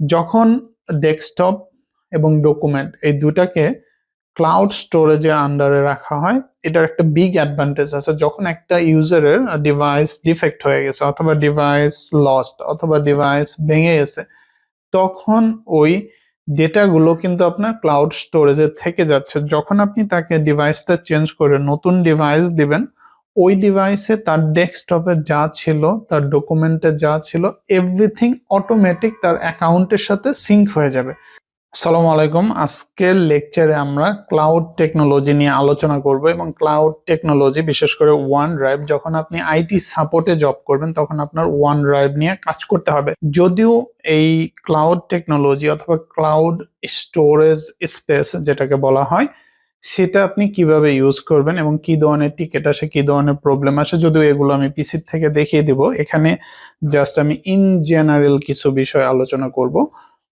যখন ডেস্কটপ এবং ডকুমেন্ট এই দুটাকে ক্লাউড স্টোরেজের আন্ডারে রাখা হয়, এটার একটা বিগ অ্যাডভান্টেজ আছে। যখন একটা ইউজারের ডিভাইস ডিফেক্ট হয়ে গেছে অথবা ডিভাইস লস্ট অথবা ডিভাইস ভেঙে গেছে, তখন ওই ডেটাগুলো কিন্তু আপনার ক্লাউড স্টোরেজে থেকে যাচ্ছে। যখন আপনি তাকে ডিভাইসটা চেঞ্জ করে নতুন ডিভাইস দিবেন ওই ডিভাইসে তার ডেস্কটপে যা ছিল, তার ডকুমেন্টে যা ছিল এভরিথিং অটোমেটিক তার অ্যাকাউন্টের সাথে সিঙ্ক হয়ে যাবে। আসসালামু আলাইকুম। আজকের লেকচারে আমরা ক্লাউড টেকনোলজি নিয়ে আলোচনা করব এবং ক্লাউড টেকনোলজি বিশেষ করে ওয়ান ড্রাইভ যখন আপনি আইটি সাপোর্টে জব করবেন, তখন আপনার ওয়ান ড্রাইভ নিয়ে কাজ করতে হবে। যদিও এই ক্লাউড টেকনোলজি অথবা ক্লাউড স্টোরেজ স্পেস যেটাকে বলা হয় সেটা আপনি কীভাবে ইউজ করবেন এবং কি ধরনের টিকিট আসে, কি ধরনের প্রবলেম আসে, যদিও এগুলো আমি পিসির থেকে দেখিয়ে দিব। এখানে জাস্ট আমি ইন জেনারেল কিছু বিষয় আলোচনা করব।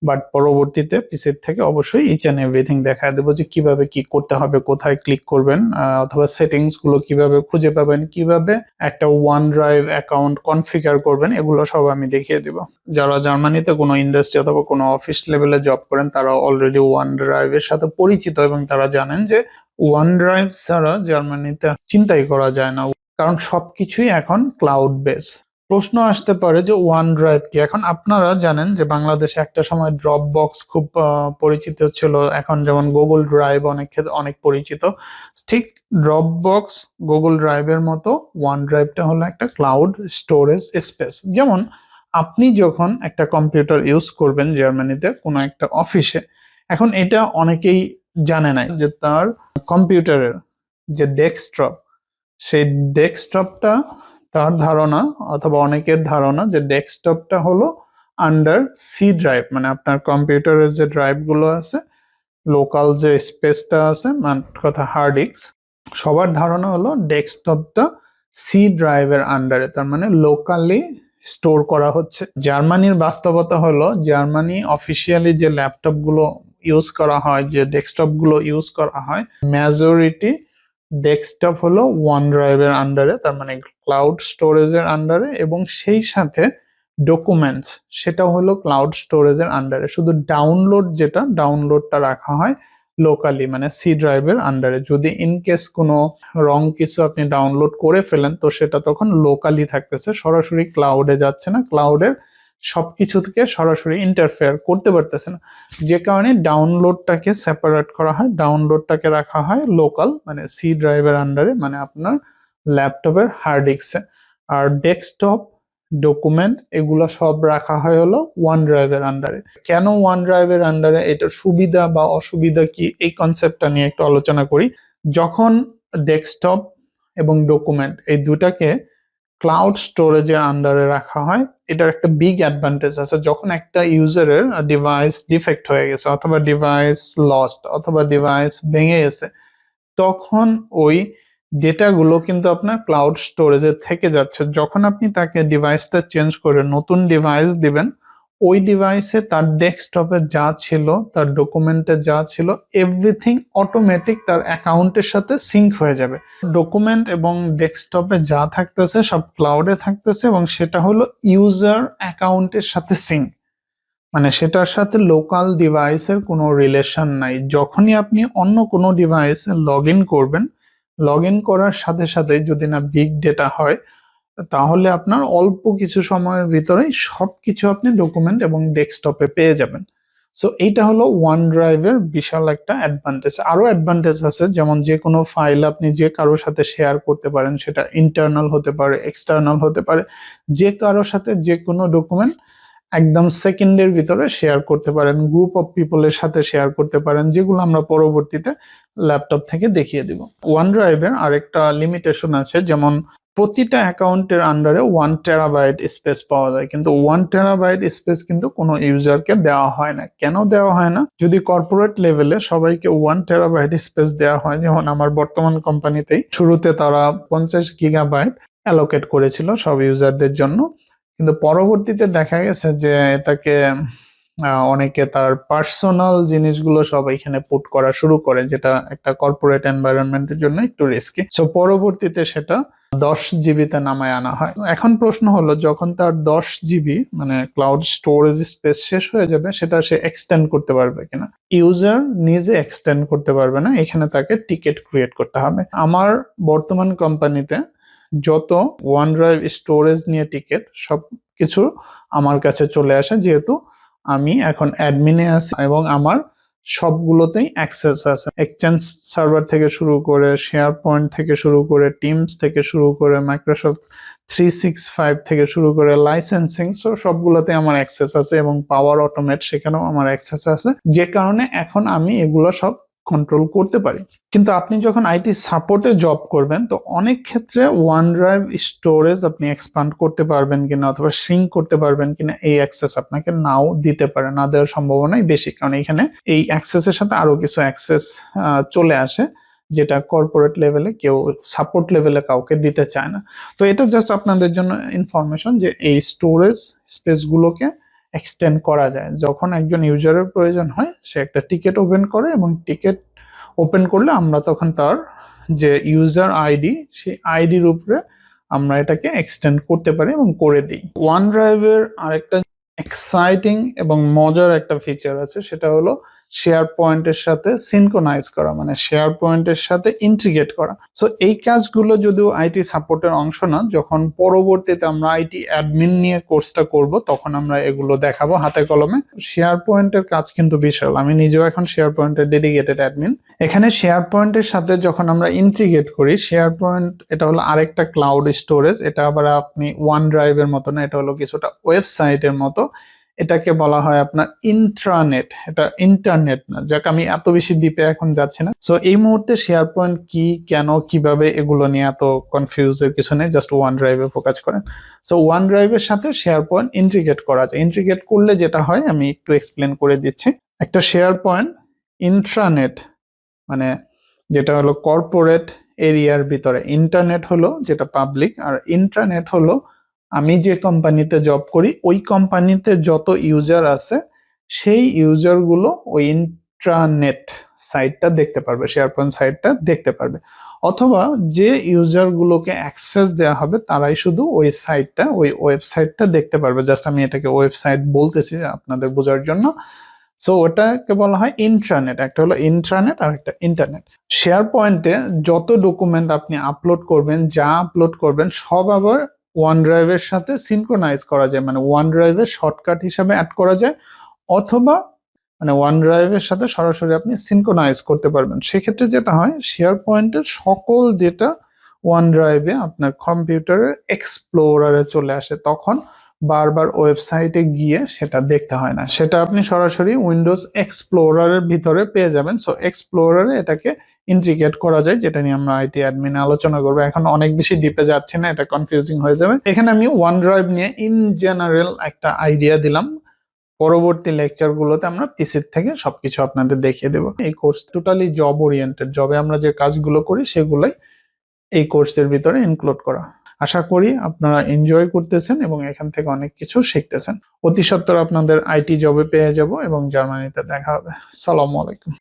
বাট পরবর্তীতে পিসির থেকে অবশ্যই ইচ অ্যান্ড এভরিথিং দেখা দেবো যে কীভাবে কি করতে হবে, কোথায় ক্লিক করবেন অথবা সেটিংসগুলো কীভাবে খুঁজে পাবেন, কীভাবে একটা ওয়ান ড্রাইভ অ্যাকাউন্ট কনফিগার করবেন, এগুলো সব আমি দেখিয়ে দিব। যারা জার্মানিতে কোনো ইন্ডাস্ট্রি অথবা কোনো অফিস লেভেলে জব করেন, তারা অলরেডি ওয়ান ড্রাইভের সাথে পরিচিত এবং তারা জানেন যে ওয়ান ড্রাইভ ছাড়া জার্মানিতে চিন্তাই করা যায় না। কারণ সবকিছুই এখন ক্লাউড বেস প্রশ্ন আসতে পারে যে ওয়ান ড্রাইভ কি? এখন আপনারা জানেন যে বাংলাদেশে একটা সময় ড্রপ বক্স খুব পরিচিত ছিল। এখন যেমন গুগল ড্রাইভ অনেক ক্ষেত্রে অনেক পরিচিত। ঠিক ড্রপ বক্স গুগল ড্রাইভের মতো ওয়ান ড্রাইভটা হলো একটা ক্লাউড স্টোরেজ স্পেস যেমন আপনি যখন একটা কম্পিউটার ইউজ করবেন জার্মানিতে কোনো একটা অফিসে এখন এটা অনেকেই জানে না যে তার কম্পিউটারের যে ডেস্কটপ সেই ডেস্কটপটা তার ধারণা অথবা অনেকের ধারণা যে ডেস্কটপটা হলো আন্ডার সি ড্রাইভ মানে আপনার কম্পিউটারের যে ড্রাইভগুলো আছে লোকাল যে স্পেসটা আছে মানে কথা হার্ড ডিস্ক সবার ধারণা হলো ডেস্কটপটা সি ড্রাইভের আন্ডারে তার মানে লোকালি স্টোর করা হচ্ছে। জার্মানির বাস্তবতা হলো, জার্মানি অফিসিয়ালি যে ল্যাপটপগুলো ইউজ করা হয়, যে ডেস্কটপগুলো ইউজ করা হয় মেজরিটি ডেস্কটপ হলো ওয়ান ড্রাইভের আন্ডারে তার মানে ক্লাউড স্টোরেজের আন্ডারে এবং সেই সাথে ডকুমেন্টস সেটা হলো ক্লাউড স্টোরেজের আন্ডারে শুধু ডাউনলোড যেটা ডাউনলোডটা রাখা হয় লোকালি মানে সি ড্রাইভের আন্ডারে যদি ইন কেস কোনো রং কিছু আপনি ডাউনলোড করে ফেলেন, তো সেটা তখন লোকালি থাকতেছে। সরাসরি ক্লাউডে যাচ্ছে না ক্লাউডের সবকিছু থেকে সরাসরি ইন্টারফেয়ার করতে পারতেছে না। যে কারণে ডাউনলোডটাকে সেপারেট করা হয় ডাউনলোডটাকে রাখা হয় লোকাল মানে সি ড্রাইভের আন্ডারে মানে আপনার ল্যাপটপের হার্ড ডিস্কে আর ডেস্কটপ ডকুমেন্ট এগুলো সব রাখা হয় হলো ওয়ান ড্রাইভের আন্ডারে কেন ওয়ান ড্রাইভের আন্ডারে এটার সুবিধা বা অসুবিধা কি? এই কনসেপ্টটা নিয়ে একটু আলোচনা করি। যখন ডেস্কটপ এবং ডকুমেন্ট এই দুটাকে ক্লাউড স্টোরেজের আন্ডারে রাখা হয়, এটার একটা বিগ অ্যাডভান্টেজ আছে যখন একটা ইউজারের ডিভাইস ডিফেক্ট হয়ে গেছে অথবা ডিভাইস লস্ট অথবা ডিভাইস ভেঙে গেছে, তখন ওই ডেটাগুলো কিন্তু আপনার ক্লাউড স্টোরেজে থেকে যাচ্ছে। যখন আপনি তাকে ডিভাইসটা চেঞ্জ করে নতুন ডিভাইস দিবেন ওই ডিভাইসে তার ডেস্কটপে যা ছিল, তার ডকুমেন্টে যা ছিল এভরিথিং অটোমেটিক তার অ্যাকাউন্টের সাথে সিঙ্ক হয়ে যাবে। ডকুমেন্ট এবং ডেস্কটপে যা থাকতেছে সব ক্লাউডে থাকতেছে এবং সেটা হলো ইউজার অ্যাকাউন্টের সাথে সিঙ্ক মানে সেটার সাথে লোকাল ডিভাইসের কোনো রিলেশন নাই। যখনই আপনি অন্য কোনো ডিভাইসে লগ করবেন লগ করার সাথে সাথে যদি না বিগ ডেটা হয় তাহলে আপনার অল্প কিছু সময়ের ভিতরেই সব কিছু আপনি ডকুমেন্ট এবং ডেস্কটপে পেয়ে যাবেন। সো এইটা হলো ওয়ান ড্রাইভের বিশাল একটা অ্যাডভান্টেজ আরও অ্যাডভান্টেজ আছে, যেমন যে কোনো ফাইল আপনি যে কারোর সাথে শেয়ার করতে পারেন, সেটা ইন্টারনাল হতে পারে এক্সটার্নাল হতে পারে, যে কারোর সাথে যে কোনো ডকুমেন্ট একদম সেকেন্ডের ভিতরে শেয়ার করতে পারেন গ্রুপ অফ পিপলের সাথে শেয়ার করতে পারেন, যেগুলো আমরা পরবর্তীতে ল্যাপটপ থেকে দেখিয়ে দিব। ওয়ান ড্রাইভের আরেকটা লিমিটেশন আছে, যেমন প্রতিটা অ্যাকাউন্টের আন্ডারে ওয়ান টেরাবাইট স্পেস পাওয়া যায়। কিন্তু ওয়ান টেরাবাইট স্পেস কিন্তু কোনো ইউজারকে দেওয়া হয় না। কেন দেওয়া হয় না? যদি কর্পোরেট লেভেলে সবাইকে ওয়ান টেরাবাইট স্পেস দেওয়া হয়, যেমন আমার বর্তমান কোম্পানিতেই শুরুতে তারা পঞ্চাশ গিগাবাইট অ্যালোকেট করেছিল সব ইউজারদের জন্য। কিন্তু পরবর্তীতে দেখা গেছে যে এটাকে অনেকে তার পার্সোনাল জিনিসগুলো সব এখানে পুট করা শুরু করে, যেটা একটা কর্পোরেট এনভায়রনমেন্টের জন্য একটু রিস্কি সো পরবর্তীতে সেটা দশ জিবিতে নামায় আনা হয়। এখন প্রশ্ন হলো, যখন তার দশ জিবি মানে ক্লাউড স্টোরেজ স্পেস শেষ হয়ে যাবে, সেটা সে এক্সটেন্ড করতে পারবে কিনা? ইউজার নিজে এক্সটেন্ড করতে পারবে না, এখানে তাকে টিকিট ক্রিয়েট করতে হবে। আমার বর্তমান কোম্পানিতে যত ওয়ান ড্রাইভ স্টোরেজ নিয়ে টিকিট সব কিছু আমার কাছে চলে আসে, যেহেতু আমি এখন অ্যাডমিনে আছি এবং আমার সবগুলোতেই অ্যাক্সেস আছে। এক্সচেঞ্জ সার্ভার থেকে শুরু করে শেয়ার পয়েন্ট থেকে শুরু করে টিমস থেকে শুরু করে মাইক্রোসফট থ্রি সিক্স ফাইভ থেকে শুরু করে লাইসেন্সিং সো সবগুলোতে আমার অ্যাক্সেস আছে এবং পাওয়ার অটোমেট সেখানেও আমার অ্যাক্সেস আছে। যে কারণে এখন আমি এগুলো সব কন্ট্রোল করতে পারি। কিন্তু আপনি যখন আইটি সাপোর্টে জব করবেন, তো অনেক ক্ষেত্রে ওয়ান ড্রাইভ স্টোরেজ আপনি এক্সপান্ড করতে পারবেন কিনা অথবা শ্রিঙ্ক করতে পারবেন কিনা এই অ্যাক্সেস আপনাকে নাও দিতে পারে, না দেওয়ার সম্ভাবনাই বেশি। কারণ এখানে এই অ্যাক্সেসের সাথে আরও কিছু অ্যাক্সেস চলে আসে, যেটা কর্পোরেট লেভেলে কেউ সাপোর্ট লেভেলে কাউকে দিতে চায় না। তো এটা জাস্ট আপনাদের জন্য ইনফরমেশন যে এই স্টোরেজ স্পেসগুলোকে এক্সটেন্ড করা যায়। যখন একজন ইউজারের প্রয়োজন হয়, সে একটা টিকিট ওপেন করে এবং টিকিট ওপেন করলে আমরা তখন তার যে ইউজার আইডি সেই আইডির উপরে আমরা এটাকে এক্সটেন্ড করতে পারি এবং করে দিই। ওয়ান ড্রাইভের আরেকটা এক্সাইটিং এবং মজার একটা ফিচার আছে, সেটা হলো শেয়ার পয়েন্টের সাথে সিনকোনাইজ করা মানে শেয়ার পয়েন্টের সাথে ইন্টিগ্রেট করা। সো এই কাজগুলো যদিও আইটি সাপোর্টের অংশ না, যখন পরবর্তীতে আমরা আইটি অ্যাডমিন নিয়ে কোর্সটা করব, তখন আমরা এগুলো দেখাবো হাতে কলমে। শেয়ার পয়েন্টের কাজ কিন্তু বিশাল। আমি নিজেও এখন শেয়ার পয়েন্টের ডেডিকেটেড অ্যাডমিন এখানে শেয়ার পয়েন্টের সাথে যখন আমরা ইন্টিগ্রেট করি শেয়ার পয়েন্ট এটা হলো আরেকটা ক্লাউড স্টোরেজ এটা আবার আপনি ওয়ান ড্রাইভের মতো না, এটা হলো কিছুটা ওয়েবসাইটের মতো। এটাকে বলা হয় আপনার ইন্ট্রানেট এটা ইন্টারনেট না, যাক আমি এত বেশি ডিপে এখন যাচ্ছি না। সো এই মুহূর্তে শেয়ার পয়েন্ট কি, কেন, কীভাবে এগুলো নিয়ে এত কনফিউজের কিছু নেই জাস্ট ওয়ান ড্রাইভে ফোকাস করেন। সো ওয়ান ড্রাইভের সাথে শেয়ার পয়েন্ট ইন্টিগ্রেট করা যায়। ইন্টিগ্রেট করলে যেটা হয়, আমি একটু এক্সপ্লেন করে দিচ্ছি। একটা শেয়ার পয়েন্ট ইন্ট্রানেট মানে যেটা হলো কর্পোরেট এরিয়ার ভিতরে। ইন্টারনেট হলো যেটা পাবলিক আর ইন্টারনেট হলো আমি যে কোম্পানিতে জব করি, ওই কোম্পানিতে যত ইউজার আছে, সেই ইউজারগুলো ওই ইন্ট্রানেট সাইটটা দেখতে পারবে শেয়ার পয়েন্ট সাইটটা দেখতে পারবে। অথবা যে ইউজারগুলোকে অ্যাক্সেস দেওয়া হবে, তারাই শুধু ওই সাইটটা ওই ওয়েবসাইটটা দেখতে পারবে। জাস্ট আমি এটাকে ওয়েবসাইট বলতেছি আপনাদের বোঝার জন্য। সো ওটাকে বলা হয় ইন্ট্রানেট একটা হলো ইন্ট্রানেট আর একটা ইন্টারনেট শেয়ার পয়েন্টে যত ডকুমেন্ট আপনি আপলোড করবেন, যা আপলোড করবেন, সব আবার ওয়ান ড্রাইভের সাথে সিনক্রোনাইজ করা যায় মানে ওয়ান ড্রাইভের শর্টকাট হিসাবে অ্যাড করা যায়, অথবা মানে ওয়ান ড্রাইভের সাথে সরাসরি আপনি সিনক্রোনাইজ করতে পারবেন। সেক্ষেত্রে যেটা হয় শেয়ার পয়েন্টের সকল ডেটা ওয়ান ড্রাইভে আপনার কম্পিউটারের এক্সপ্লোরারে চলে আসে। তখন বারবার ওয়েবসাইটে গিয়ে সেটা দেখতে হয় না। সেটা আপনি সরাসরি উইন্ডোজ এক্সপ্লোরারের ভিতরে পেয়ে যাবেন। সো এক্সপ্লোরারে এটাকে ইন্টিগ্রেট করা যায়, যেটা নিয়ে আমরা আইটি অ্যাডমিনে আলোচনা করব। এখন অনেক বেশি ডিপে যাচ্ছে না, এটা কনফিউজিং হয়ে যাবে। এখানে আমি ওয়ান ড্রাইভ নিয়ে ইন জেনারেল একটা আইডিয়া দিলাম। পরবর্তী লেকচারগুলোতে আমরা পিসির থেকে সবকিছু আপনাদের দেখিয়ে দেবো। এই কোর্স টোটালি জব ওরিয়েন্টেড জবে আমরা যে কাজগুলো করি সেগুলোই এই কোর্সের ভিতরে ইনক্লুড করা। আশা করি আপনারা এনজয় করতেছেন এবং এখান থেকে অনেক কিছু শিখতেছেন। অতি সত্বর আপনাদের আইটি জবে পেয়ে যাব এবং জার্মানিতে দেখা হবে। সালামু আলাইকুম।